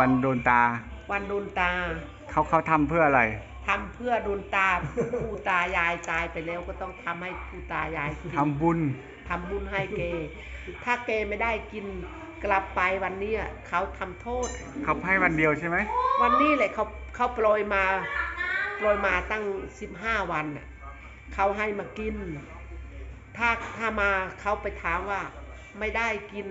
วันโดนตา วันโดนตาเขาเขาทำเพื่ออะไร ทำเพื่อโดนตาปู่ตายายตายไปแล้วก็ต้องทำให้ปู่ตายายกิน ทำบุญ ทำบุญให้เก ถ้าเกไม่ได้กินกลับไปวันเนี้ยเขาทำโทษ เขาให้วันเดียวใช่ไหม วันนี้เลยเขาเขาโปรยมาโปรยมาตั้งสิบห้าวันน่ะเขาให้มากิน ถ้าถ้ามาเขาไปถามว่าไม่ได้กิน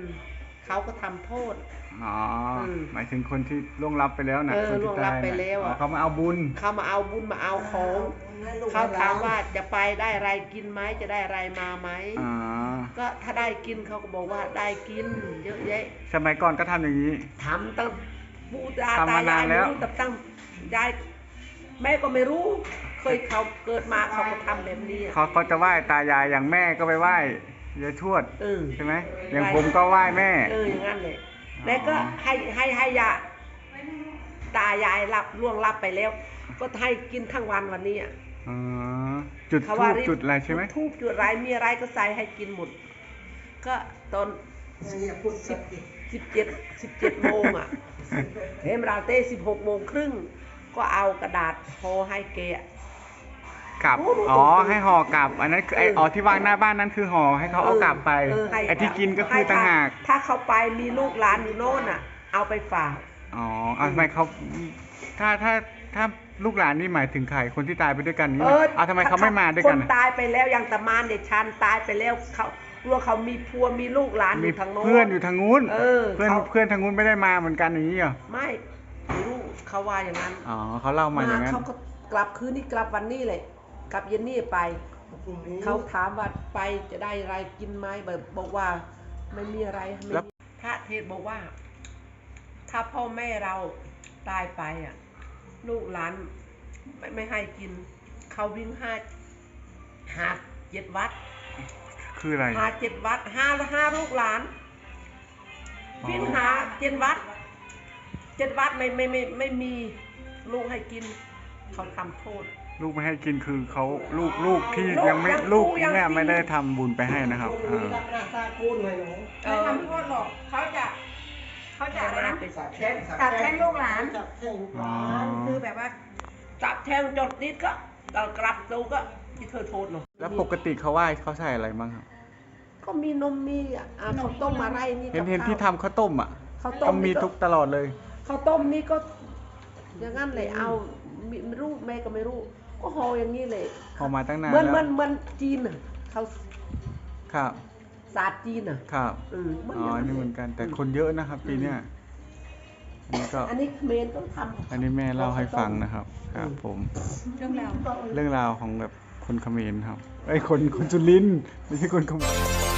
เขาก็ทำโทษอ๋ออมหมายถึงคนที่ล่วงลับไปแล้วนะเออคนที่ล่วงลับตายไปน่ะแล้วอะอ๋อเขามาเอาบุญเขามาเอาบุญมาเอาของเขาถามว่าจะไปได้อะไรกินไหมจะได้อะไรมาไหมอ๋อก็ถ้าได้กินเขาก็บอกว่าได้กินเยอะแยะสมัยก่อนก็ทำอย่างนี้ทำตั้งปูตาทำตามานายนแล้วไม่รู้แต่ตั้งยายแม่ก็ไม่รู้ เคยเขาเกิดมาเขาก็ทำแบบนี้อะเขาเขาจะไหว้ตายายอย่างแม่ก็ไปไหว้ ยายทวดเออใช่ไหมอย่างผมก็ไหว้แม่ เอออย่างนั้นเลยอ๋อแล้วก็ให้ให้ให้ยาตายายรับล่วงรับไปแล้ว ก็ให้กินทั้งวันวันนี้อะอ๋อจุดเขาทูว่าบรีบจุดอะไรใช่ไหมทูบจุดอะไรมีอะไรก็ใส่ให้กินหมด ก็ตอนสิบสิบเจ็ดสิบเจ็ดโมงอะเฮมราเต้สิบหกโมงครึ่งก็เอากระดาษโพให้แกอะ กลับโอ้โหอ๋อ ให้ห่อกลับ อันนั้นคือไอเอออ๋อที่วางหน้าบ้านนั่นคือห่อให้เขาเอากลับไป เออให้ ไอที่กินก็คือให้ต่างหาก ถ้าเขาไปมีลูกหลานอยู่โน่นอะ เอาไปฝาก อ๋อเอาทำไมเขาถ้าถ้าถ้าลูกหลานนี่หมายถึงใครคนที่ตายไปด้วยกันนี่นะเอาทำไมเขาไม่มาด้วยกันคอะนตายไปแล้วยังตะมานเดชชันตายไปแล้วเขากลัวเขามีพัวมีลูกหลานอมียู่ทางโน้น เพื่อนอยู่ทางนู้นเออเพื่อนเขา เพื่อนทางนู้นไม่ได้มาเหมือนกันอย่างนี้เหรอ ไม่ไม่รู้เขาว่าอย่างนั้นอ๋อเขาเล่ามาอย่างนั้น เขาก็กลับคืนนี้กลับวันนี้เลย กลับเย็นนี่ไป เขาถามว่าไปจะได้อะไรกินไหมแบบบอกว่าไม่มีอะไรไม่แล้วมีพระเทศบอกว่า ถ้าพ่อแม่เราตายไปอะ ลูกหลานไม่ไม่ให้กิน เขาวิ่งห้าหาเจ็ดวัด คืออะไรหาเจ็ดวัดห้าห้าลูกหลานอ๋อวิ่งหาเจ็ดวัดเจ็ดวัดไม่ไม่ไม่ไม่มีลูกให้กิน เขาทำโทษ ลูกไม่ให้กินคือเขาลูกลูกที่ลูกยังไม่ยังลูกยังเนี่ยที่ไม่ได้ทำบุญไปให้นะครับอ่าไม่ทำโทษหรอกเขาจะเขาจะอะไรนะไปสับตัดแช่งลูกหลาน อ๋อ คือแบบว่า จับแทงจดนิดก็เรากลับดูก็ที่เธอโทษเนาะแล้วปกติเขาไหว้เขาใส่อะไรบ้างครับ ก็มีนมมีอะอ่าข้าวต้มอะไรนี่เห็นกับเห็นที่ข้าวทำข้าวต้มอะข้าวต้ต้มองมีนี่ก็ทุกตลอดเลย ข้าวต้มนี่ก็ อย่างนั้นเลยเอาไม่ไม่รู้แม่ก็ไม่รู้ ก็ห่ออย่างนี้เลยพอมาตั้งนานเหมือนแล้วเหมือนเหมือนจีนอะเขาครับศาสตร์จีนอะครับเออเหมือนอ๋ออย่างนี่เหมือนกัน แต่คนเยอะนะครับ ปีเนี้ยอันนี้ก็อันนี้เขมรต้องทำอันนี้แม่เล่าให้ฟังนะครับ ครับผม เรื่องราวเรื่องราวของแบบคนเขมรครับไอ้ยคนคนจุลินทร์ไม่ใช่คนเขมร